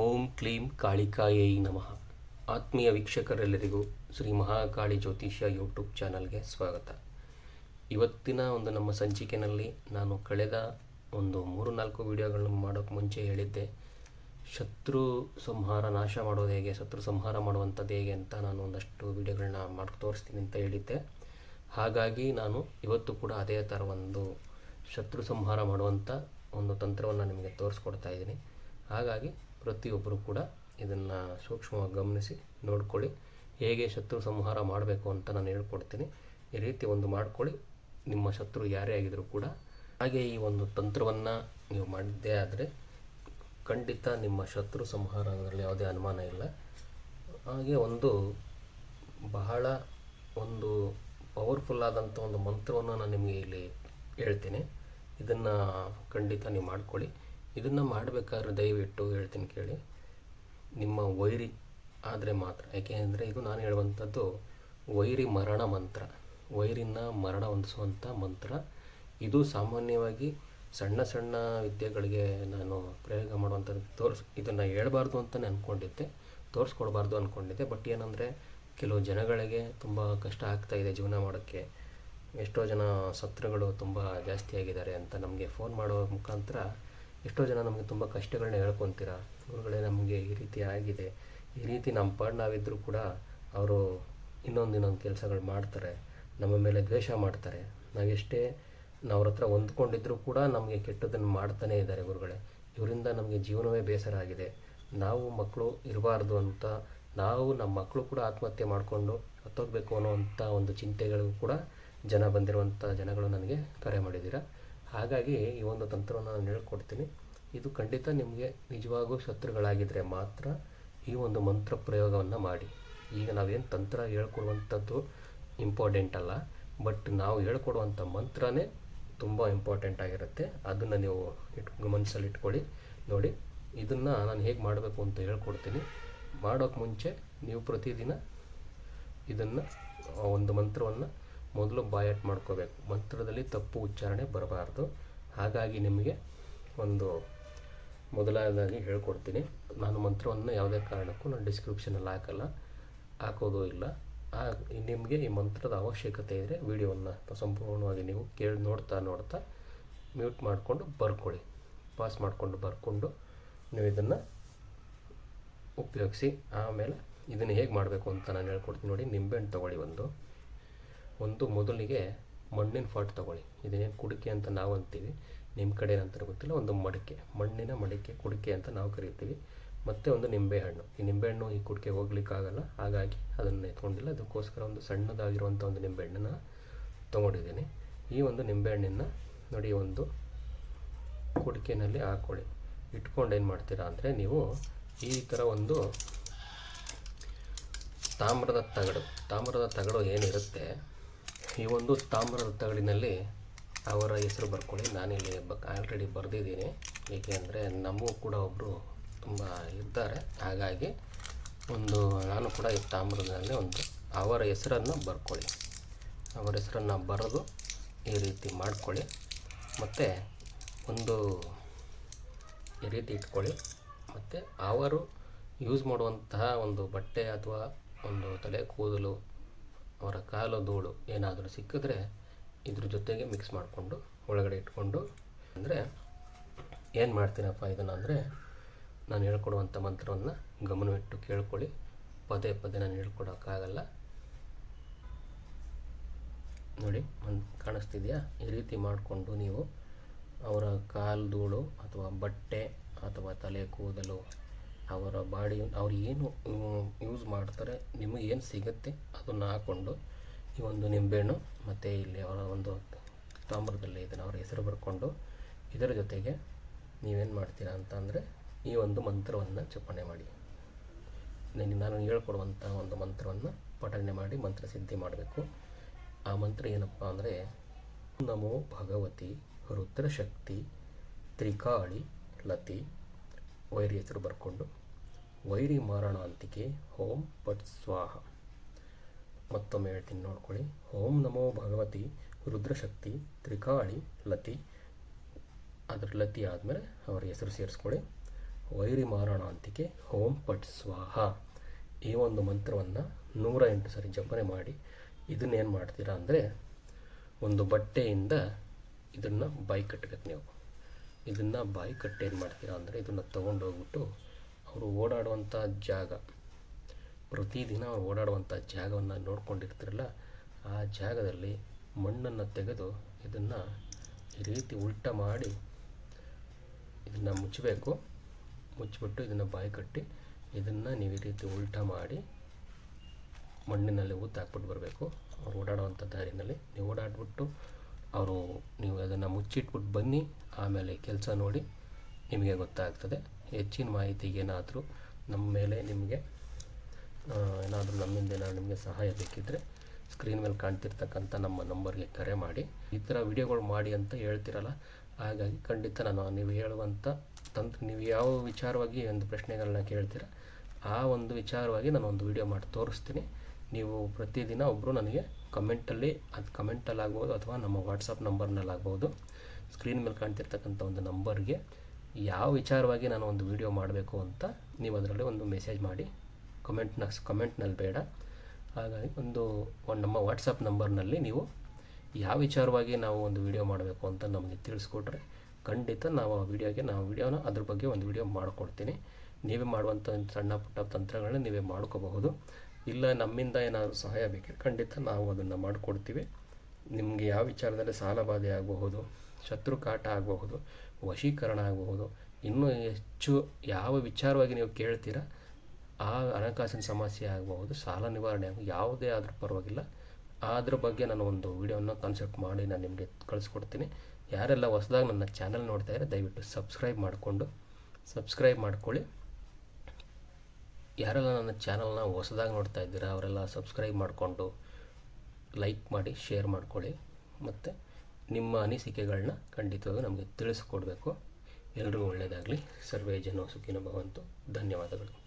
ಓಂ ಕ್ಲೀಂ ಕಾಳಿಕಾಯೈ ನಮಃ. ಆತ್ಮೀಯ ವೀಕ್ಷಕರೆಲ್ಲರಿಗೂ ಶ್ರೀ ಮಹಾಕಾಳಿ ಜ್ಯೋತಿಷ್ಯ ಯೂಟ್ಯೂಬ್ ಚಾನಲ್ಗೆ ಸ್ವಾಗತ. ಇವತ್ತಿನ ಒಂದು ನಮ್ಮ ಸಂಚಿಕೆಯಲ್ಲಿ ನಾನು ಕಳೆದ ಒಂದು ಮೂರು ನಾಲ್ಕು ವಿಡಿಯೋಗಳನ್ನು ಮಾಡೋಕ್ಕೆ ಮುಂಚೆ ಹೇಳಿದ್ದೆ. ಶತ್ರು ಸಂಹಾರ ನಾಶ ಮಾಡೋದು ಹೇಗೆ, ಶತ್ರು ಸಂಹಾರ ಮಾಡುವಂಥದ್ದು ಹೇಗೆ ಅಂತ ನಾನು ಒಂದಷ್ಟು ವಿಡಿಯೋಗಳನ್ನ ಮಾಡಿ ತೋರಿಸ್ತೀನಿ ಅಂತ ಹೇಳಿದ್ದೆ. ಹಾಗಾಗಿ ನಾನು ಇವತ್ತು ಕೂಡ ಅದೇ ಥರ ಒಂದು ಶತ್ರು ಸಂಹಾರ ಮಾಡುವಂಥ ಒಂದು ತಂತ್ರವನ್ನು ನಿಮಗೆ ತೋರಿಸ್ಕೊಡ್ತಾ ಇದ್ದೀನಿ. ಹಾಗಾಗಿ ಪ್ರತಿಯೊಬ್ಬರು ಕೂಡ ಇದನ್ನು ಸೂಕ್ಷ್ಮವಾಗಿ ಗಮನಿಸಿ ನೋಡ್ಕೊಳ್ಳಿ. ಹೇಗೆ ಶತ್ರು ಸಂಹಾರ ಮಾಡಬೇಕು ಅಂತ ನಾನು ಹೇಳ್ಕೊಡ್ತೀನಿ. ಈ ರೀತಿ ಒಂದು ಮಾಡ್ಕೊಳ್ಳಿ. ನಿಮ್ಮ ಶತ್ರು ಯಾರೇ ಆಗಿದ್ರೂ ಕೂಡ ಹಾಗೆ ಈ ಒಂದು ತಂತ್ರವನ್ನು ನೀವು ಮಾಡಿದ್ದೇ ಆದರೆ ಖಂಡಿತ ನಿಮ್ಮ ಶತ್ರು ಸಂಹಾರ ಅದರಲ್ಲಿ ಯಾವುದೇ ಅನುಮಾನ ಇಲ್ಲ. ಹಾಗೆ ಒಂದು ಬಹಳ ಒಂದು ಪವರ್ಫುಲ್ ಆದಂಥ ಒಂದು ಮಂತ್ರವನ್ನು ನಾನು ನಿಮಗೆ ಇಲ್ಲಿ ಹೇಳ್ತೀನಿ. ಇದನ್ನು ಖಂಡಿತ ನೀವು ಮಾಡ್ಕೊಳ್ಳಿ. ಇದನ್ನು ಮಾಡಬೇಕಾದ್ರೆ ದಯವಿಟ್ಟು ಹೇಳ್ತೀನಿ ಕೇಳಿ. ನಿಮ್ಮ ವೈರಿ ಆದರೆ ಮಾತ್ರ, ಯಾಕೆಂದರೆ ಇದು ನಾನು ಹೇಳುವಂಥದ್ದು ವೈರಿ ಮರಣ ಮಂತ್ರ. ವೈರಿನ ಮರಣ ಹೊಂದಿಸುವಂಥ ಮಂತ್ರ. ಇದು ಸಾಮಾನ್ಯವಾಗಿ ಸಣ್ಣ ಸಣ್ಣ ವಿದ್ಯೆಗಳಿಗೆ ನಾನು ಪ್ರಯೋಗ ಮಾಡುವಂಥದ್ದು ತೋರಿಸ್, ಇದನ್ನು ಹೇಳಬಾರ್ದು ಅಂತಲೇ ಅಂದ್ಕೊಂಡಿದ್ದೆ ತೋರಿಸ್ಕೊಡ್ಬಾರ್ದು ಅಂದ್ಕೊಂಡಿದ್ದೆ ಬಟ್ ಏನಂದರೆ ಕೆಲವು ಜನಗಳಿಗೆ ತುಂಬ ಕಷ್ಟ ಆಗ್ತಾ ಇದೆ ಜೀವನ ಮಾಡೋಕ್ಕೆ. ಎಷ್ಟೋ ಜನ ಸತ್ರುಗಳು ತುಂಬ ಜಾಸ್ತಿ ಆಗಿದ್ದಾರೆ ಅಂತ ನಮಗೆ ಫೋನ್ ಮಾಡೋ ಮುಖಾಂತರ ಎಷ್ಟೋ ಜನ ನಮಗೆ ತುಂಬ ಕಷ್ಟಗಳನ್ನ ಹೇಳ್ಕೊತೀರ? ಗುರುಗಳೇ ನಮಗೆ ಈ ರೀತಿ ಆಗಿದೆ. ಈ ರೀತಿ ನಮ್ಮ ಪಾಡ್ ನಾವಿದ್ದರೂ ಕೂಡ ಅವರು ಇನ್ನೊಂದು ಇನ್ನೊಂದು ಕೆಲಸಗಳು ಮಾಡ್ತಾರೆ. ನಮ್ಮ ಮೇಲೆ ದ್ವೇಷ ಮಾಡ್ತಾರೆ. ನಾವೆಷ್ಟೇ ನಾವ್ರ ಹತ್ರ ಹೊಂದ್ಕೊಂಡಿದ್ರು ಕೂಡ ನಮಗೆ ಕೆಟ್ಟದನ್ನು ಮಾಡ್ತಾನೇ ಇದ್ದಾರೆ ಗುರುಗಳೇ. ಇವರಿಂದ ನಮಗೆ ಜೀವನವೇ ಬೇಸರ ಆಗಿದೆ. ನಾವು ಮಕ್ಕಳು ಇರಬಾರ್ದು ಅಂತ ನಾವು ನಮ್ಮ ಮಕ್ಕಳು ಕೂಡ ಆತ್ಮಹತ್ಯೆ ಮಾಡಿಕೊಂಡು ಹತ್ತೋಗ್ಬೇಕು ಅನ್ನೋವಂಥ ಒಂದು ಚಿಂತೆಗಳಿಗೂ ಕೂಡ ಜನ ಬಂದಿರುವಂಥ ಜನಗಳು ನನಗೆ ಕರೆ ಮಾಡಿದ್ದೀರ? ಹಾಗಾಗಿ ಈ ಒಂದು ತಂತ್ರವನ್ನು ನಾನು ಹೇಳ್ಕೊಡ್ತೀನಿ. ಇದು ಖಂಡಿತ ನಿಮಗೆ ನಿಜವಾಗೂ ಶತ್ರುಗಳಾಗಿದ್ದರೆ ಮಾತ್ರ ಈ ಒಂದು ಮಂತ್ರ ಪ್ರಯೋಗವನ್ನು ಮಾಡಿ. ಈಗ ನಾವೇನು ತಂತ್ರ ಹೇಳ್ಕೊಡುವಂಥದ್ದು ಇಂಪಾರ್ಟೆಂಟ್ ಅಲ್ಲ ಬಟ್ ನಾವು ಹೇಳ್ಕೊಡುವಂಥ ಮಂತ್ರನೇ ತುಂಬ ಇಂಪಾರ್ಟೆಂಟ್ ಆಗಿರುತ್ತೆ. ಅದನ್ನು ನೀವು ಇಟ್ ಮನಸ್ಸಲ್ಲಿ ಇಟ್ಕೊಳ್ಳಿ. ನೋಡಿ, ಇದನ್ನು ನಾನು ಹೇಗೆ ಮಾಡಬೇಕು ಅಂತ ಹೇಳ್ಕೊಡ್ತೀನಿ. ಮಾಡೋಕ್ಕೆ ಮುಂಚೆ ನೀವು ಪ್ರತಿದಿನ ಇದನ್ನು ಒಂದು ಮಂತ್ರವನ್ನು ಮೊದಲು ಬಾಯಟ್ ಮಾಡ್ಕೋಬೇಕು. ಮಂತ್ರದಲ್ಲಿ ತಪ್ಪು ಉಚ್ಚಾರಣೆ ಬರಬಾರ್ದು. ಹಾಗಾಗಿ ನಿಮಗೆ ಒಂದು ಮೊದಲನೇದಾಗಿ ಹೇಳ್ಕೊಡ್ತೀನಿ. ನಾನು ಮಂತ್ರವನ್ನು ಯಾವುದೇ ಕಾರಣಕ್ಕೂ ನಾನು ಡಿಸ್ಕ್ರಿಪ್ಷನಲ್ಲಿ ಹಾಕಲ್ಲ. ಹಾಕೋದು ಇಲ್ಲ. ಆ, ನಿಮಗೆ ಈ ಮಂತ್ರದ ಅವಶ್ಯಕತೆ ಇದ್ದರೆ ವಿಡಿಯೋವನ್ನು ಸಂಪೂರ್ಣವಾಗಿ ನೀವು ಕೇಳಿ ನೋಡ್ತಾ ನೋಡ್ತಾ ಮ್ಯೂಟ್ ಮಾಡಿಕೊಂಡು ಬರ್ಕೊಳ್ಳಿ. ಪಾಸ್ ಮಾಡಿಕೊಂಡು ಬರ್ಕೊಂಡು ನೀವು ಇದನ್ನು ಉಪಯೋಗಿಸಿ. ಆಮೇಲೆ ಇದನ್ನು ಹೇಗೆ ಮಾಡಬೇಕು ಅಂತ ನಾನು ಹೇಳ್ಕೊಡ್ತೀನಿ ನೋಡಿ. ನಿಂಬೆಹಣ್ಣು ತೊಗೊಳ್ಳಿ ಒಂದು. ಒಂದು ಮೊದಲಿಗೆ ಮಣ್ಣಿನ ಫಾಟ್ ತೊಗೊಳ್ಳಿ. ಇದನ್ನೇನು ಕುಡಿಕೆ ಅಂತ ನಾವು ಅಂತೀವಿ. ನಿಮ್ಮ ಕಡೆ ಏನಂತಾರೆ ಗೊತ್ತಿಲ್ಲ, ಒಂದು ಮಡಿಕೆ, ಮಣ್ಣಿನ ಮಡಿಕೆ ಕುಡಿಕೆ ಅಂತ ನಾವು ಕರಿತೀವಿ. ಮತ್ತು ಒಂದು ನಿಂಬೆಹಣ್ಣು. ಈ ನಿಂಬೆಹಣ್ಣು ಈ ಕುಡಿಕೆ ಹೋಗ್ಲಿಕ್ಕಾಗಲ್ಲ, ಹಾಗಾಗಿ ಅದನ್ನು ಎತ್ಕೊಂಡಿಲ್ಲ. ಅದಕ್ಕೋಸ್ಕರ ಒಂದು ಸಣ್ಣದಾಗಿರುವಂಥ ಒಂದು ನಿಂಬೆಹಣ್ಣನ್ನು ತೊಗೊಂಡಿದ್ದೀನಿ. ಈ ಒಂದು ನಿಂಬೆಹಣ್ಣಿನ ನೋಡಿ ಒಂದು ಕುಡಿಕೆನಲ್ಲಿ ಹಾಕ್ಕೊಳ್ಳಿ ಇಟ್ಕೊಂಡು ಏನು ಮಾಡ್ತೀರಾ ಅಂದರೆ, ನೀವು ಈ ಥರ ಒಂದು ತಾಮ್ರದ ತಗಡು. ತಾಮ್ರದ ತಗಡು ಏನಿರುತ್ತೆ ಈ ಒಂದು ತಾಮ್ರದ ತಗಡಿನಲ್ಲಿ ಅವರ ಹೆಸರು ಬರ್ಕೊಳ್ಳಿ. ನಾನಿಲ್ಲಿ ಬ ಆಲ್ರೆಡಿ ಬರೆದಿದ್ದೀನಿ. ಏಕೆಂದರೆ ನಮಗೂ ಕೂಡ ಒಬ್ಬರು ತುಂಬ ಇದ್ದಾರೆ. ಹಾಗಾಗಿ ಒಂದು, ನಾನು ಕೂಡ ಈ ತಾಮ್ರದಲ್ಲಿ ಒಂದು ಅವರ ಹೆಸರನ್ನು ಬರ್ಕೊಳ್ಳಿ. ಅವರ ಹೆಸರನ್ನು ಬರೆದು ಈ ರೀತಿ ಮಾಡ್ಕೊಳ್ಳಿ. ಮತ್ತು ಒಂದು ಈ ರೀತಿ ಇಟ್ಕೊಳ್ಳಿ. ಮತ್ತು ಅವರು ಯೂಸ್ ಮಾಡುವಂತಹ ಒಂದು ಬಟ್ಟೆ ಅಥವಾ ಒಂದು ತಲೆ ಕೂದಲು ಅವರ ಕಾಲು ಧೂಳು ಏನಾದರೂ ಸಿಕ್ಕಿದ್ರೆ ಇದ್ರ ಜೊತೆಗೆ ಮಿಕ್ಸ್ ಮಾಡಿಕೊಂಡು ಒಳಗಡೆ ಇಟ್ಕೊಂಡು ಅಂದರೆ ಏನು ಮಾಡ್ತೀನಪ್ಪ ಇದನ್ನು ಅಂದರೆ ನಾನು ಹೇಳ್ಕೊಡುವಂಥ ಮಂತ್ರವನ್ನು ಗಮನವಿಟ್ಟು ಕೇಳ್ಕೊಳ್ಳಿ. ಪದೇ ಪದೇ ನಾನು ಹೇಳ್ಕೊಡೋಕ್ಕಾಗಲ್ಲ. ನೋಡಿ ಒಂದು ಕಾಣಿಸ್ತಿದೆಯಾ? ಈ ರೀತಿ ಮಾಡಿಕೊಂಡು ನೀವು ಅವರ ಕಾಲು ಧೂಳು ಅಥವಾ ಬಟ್ಟೆ ಅಥವಾ ತಲೆ ಕೂದಲು ಅವರ ಬಾಡಿ, ಅವ್ರು ಏನು ಯೂಸ್ ಮಾಡ್ತಾರೆ, ನಿಮಗೆ ಏನು ಸಿಗುತ್ತೆ ಅದನ್ನು ಹಾಕ್ಕೊಂಡು ಈ ಒಂದು ನಿಂಬೆಹಣ್ಣು ಮತ್ತು ಇಲ್ಲಿ ಅವರ ಒಂದು ತಾಮ್ರದಲ್ಲಿ ಇದನ್ನು ಅವರ ಹೆಸರು ಬರ್ಕೊಂಡು ಇದರ ಜೊತೆಗೆ ನೀವೇನು ಮಾಡ್ತೀರಾ ಅಂತ ಅಂದರೆ ಈ ಒಂದು ಮಂತ್ರವನ್ನು ಚಪ್ಪಣೆ ಮಾಡಿ. ನಾನು ಹೇಳ್ಕೊಡುವಂಥ ಒಂದು ಮಂತ್ರವನ್ನು ಪಠನೆ ಮಾಡಿ ಮಂತ್ರ ಸಿದ್ಧಿ ಮಾಡಬೇಕು. ಆ ಮಂತ್ರ ಏನಪ್ಪ ಅಂದರೆ, ನಮೋ ಭಗವತಿ ರುದ್ರಶಕ್ತಿ ತ್ರಿಕಾಳಿ ಲತಿ ವೈರಿ ಹೆಸರು ಬರ್ಕೊಂಡು, ವೈರಿ ಮಾರಣಾಂತಿಕೆ ಓಂ ಪಟ್ ಸ್ವಾಹ. ಮತ್ತೊಮ್ಮೆ ಹೇಳ್ತೀನಿ ನೋಡ್ಕೊಳ್ಳಿ. ಓಂ ನಮೋ ಭಗವತಿ, ರುದ್ರಶಕ್ತಿ, ತ್ರಿಕಾಳಿ, ಲತಿ. ಅದ್ರ ಲತಿ ಆದಮೇಲೆ ಅವರ ಹೆಸರು ಸೇರಿಸ್ಕೊಳ್ಳಿ. ವೈರಿ ಮಾರಣಾಂತಿಕೆ ಓಂ ಪಟ್ ಸ್ವಾಹ. ಈ ಒಂದು ಮಂತ್ರವನ್ನು ನೂರ ಎಂಟು ಸರಿ ಜಪನೆ ಮಾಡಿ ಇದನ್ನೇನು ಮಾಡ್ತೀರಾ ಅಂದರೆ, ಒಂದು ಬಟ್ಟೆಯಿಂದ ಇದನ್ನು ಬೈಕ್ ಕಟ್ಟಬೇಕು ನೀವು. ಇದನ್ನು ಬಾಯಿ ಕಟ್ಟಿ ಏನು ಮಾಡ್ತೀರಾ ಅಂದರೆ ಇದನ್ನು ತೊಗೊಂಡೋಗ್ಬಿಟ್ಟು ಅವರು ಓಡಾಡುವಂಥ ಜಾಗ. ಪ್ರತಿದಿನ ಅವ್ರು ಓಡಾಡುವಂಥ ಜಾಗವನ್ನು ನೋಡ್ಕೊಂಡಿರ್ತಿರಲ್ಲ, ಆ ಜಾಗದಲ್ಲಿ ಮಣ್ಣನ್ನು ತೆಗೆದು ಇದನ್ನು ಈ ರೀತಿ ಉಲ್ಟ ಮಾಡಿ ಇದನ್ನು ಮುಚ್ಚಬೇಕು ಮುಚ್ಚಿಬಿಟ್ಟು ಇದನ್ನು ಬಾಯಿ ಕಟ್ಟಿ ಇದನ್ನು ನೀವು ಈ ರೀತಿ ಉಲ್ಟ ಮಾಡಿ ಮಣ್ಣಿನಲ್ಲಿ ಊತ ಹಾಕ್ಬಿಟ್ಟು ಬರಬೇಕು. ಅವ್ರು ಓಡಾಡುವಂಥ ದಾರಿನಲ್ಲಿ. ನೀವು ಓಡಾಡ್ಬಿಟ್ಟು ಅವರು ನೀವು ಅದನ್ನು ಮುಚ್ಚಿಟ್ಬಿಟ್ಟು ಬನ್ನಿ, ಆಮೇಲೆ ಕೆಲಸ ನೋಡಿ ನಿಮಗೆ ಗೊತ್ತಾಗ್ತದೆ. ಹೆಚ್ಚಿನ ಮಾಹಿತಿ ಏನಾದರೂ ನಮ್ಮ ಮೇಲೆ ನಿಮಗೆ ಏನಾದರೂ ನಮ್ಮಿಂದ ಏನಾದರೂ ನಿಮಗೆ ಸಹಾಯ ಬೇಕಿದ್ದರೆ ಸ್ಕ್ರೀನ್ ಮೇಲೆ ಕಾಣ್ತಿರ್ತಕ್ಕಂಥ ನಮ್ಮ ನಂಬರ್ಗೆ ಕರೆ ಮಾಡಿ. ಈ ಥರ ವಿಡಿಯೋಗಳು ಮಾಡಿ ಅಂತ ಹೇಳ್ತಿರಲ್ಲ, ಹಾಗಾಗಿ ಖಂಡಿತ ನಾನು ನೀವು ಹೇಳುವಂಥ ತಂತ್ರ ನೀವು ಯಾವ ವಿಚಾರವಾಗಿ ಒಂದು ಪ್ರಶ್ನೆಗಳನ್ನ ಕೇಳ್ತೀರ, ಆ ಒಂದು ವಿಚಾರವಾಗಿ ನಾನು ಒಂದು ವಿಡಿಯೋ ಮಾಡಿ ತೋರಿಸ್ತೀನಿ. ನೀವು ಪ್ರತಿದಿನ ಒಬ್ಬರು ನನಗೆ ಕಮೆಂಟಲ್ಲಿ ಅದು ಕಮೆಂಟಲ್ಲಿ ಆಗ್ಬೋದು ಅಥವಾ ನಮ್ಮ ವಾಟ್ಸಪ್ ನಂಬರ್ನಲ್ಲಾಗ್ಬೋದು ಸ್ಕ್ರೀನ್ ಮೇಲೆ ಕಾಣ್ತಿರ್ತಕ್ಕಂಥ ಒಂದು ನಂಬರ್ಗೆ ಯಾವ ವಿಚಾರವಾಗಿ ನಾನು ಒಂದು ವಿಡಿಯೋ ಮಾಡಬೇಕು ಅಂತ ನೀವು ಅದರಲ್ಲಿ ಒಂದು ಮೆಸೇಜ್ ಮಾಡಿ. ಕಮೆಂಟ್ನ ಕಮೆಂಟ್ನಲ್ಲಿ ಬೇಡ. ಹಾಗಾಗಿ ಒಂದು ನಮ್ಮ ವಾಟ್ಸಪ್ ನಂಬರ್ನಲ್ಲಿ ನೀವು ಯಾವ ವಿಚಾರವಾಗಿ ನಾವು ಒಂದು ವಿಡಿಯೋ ಮಾಡಬೇಕು ಅಂತ ನಮಗೆ ತಿಳಿಸ್ಕೊಟ್ರೆ ಖಂಡಿತ ನಾವು ಆ ವಿಡಿಯೋಗೆ ನಾವು ವಿಡಿಯೋನ ಅದ್ರ ಬಗ್ಗೆ ಒಂದು ವಿಡಿಯೋ ಮಾಡಿಕೊಡ್ತೀನಿ. ನೀವೇ ಮಾಡುವಂಥ ಸಣ್ಣ ಪುಟ್ಟ ತಂತ್ರಗಳನ್ನ ನೀವೇ ಮಾಡ್ಕೋಬಹುದು. ಇಲ್ಲ, ನಮ್ಮಿಂದ ಏನಾದರೂ ಸಹಾಯ ಬೇಕಿದ್ರೆ ಖಂಡಿತ ನಾವು ಅದನ್ನು ಮಾಡಿಕೊಡ್ತೀವಿ. ನಿಮಗೆ ಯಾವ ವಿಚಾರದಲ್ಲಿ ಸಾಲಬಾಧೆ ಆಗಬಹುದು, ಶತ್ರು ಕಾಟ ಆಗಬಹುದು, ವಶೀಕರಣ ಆಗಬಹುದು, ಇನ್ನೂ ಹೆಚ್ಚು ಯಾವ ವಿಚಾರವಾಗಿ ನೀವು ಕೇಳ್ತೀರಾ, ಆ ಹಣಕಾಸಿನ ಸಮಸ್ಯೆ ಆಗಬಹುದು, ಸಾಲ ನಿವಾರಣೆ ಆಗಬಹುದು, ಯಾವುದೇ ಆದರೂ ಪರವಾಗಿಲ್ಲ. ಅದ್ರ ಬಗ್ಗೆ ನಾನು ಒಂದು ವಿಡಿಯೋನ ಕನ್ಸೆಪ್ಟ್ ಮಾಡಿ ನಾನು ನಿಮಗೆ ಕಳಿಸ್ಕೊಡ್ತೀನಿ. ಯಾರೆಲ್ಲ ಹೊಸದಾಗಿ ನನ್ನ ಚಾನಲ್ ನೋಡ್ತಾ ಇದ್ದಾರೆ ದಯವಿಟ್ಟು ಸಬ್ಸ್ಕ್ರೈಬ್ ಮಾಡಿಕೊಂಡು ಸಬ್ಸ್ಕ್ರೈಬ್ ಮಾಡ್ಕೊಳ್ಳಿ. ಯಾರೆಲ್ಲ ನನ್ನ ಚಾನಲ್ನ ಹೊಸದಾಗಿ ನೋಡ್ತಾ ಇದ್ದೀರಾ, ಅವರೆಲ್ಲ ಸಬ್ಸ್ಕ್ರೈಬ್ ಮಾಡಿಕೊಂಡು ಲೈಕ್ ಮಾಡಿ ಶೇರ್ ಮಾಡ್ಕೊಳ್ಳಿ. ಮತ್ತು ನಿಮ್ಮ ಅನಿಸಿಕೆಗಳನ್ನ ಖಂಡಿತವಾಗಿ ನಮಗೆ ತಿಳಿಸ್ಕೊಡ್ಬೇಕು. ಎಲ್ರಿಗೂ ಒಳ್ಳೆಯದಾಗಲಿ ಸರ್ವೇ ಜನ ಸುಖಿನ ಭವಂತು. ಧನ್ಯವಾದಗಳು.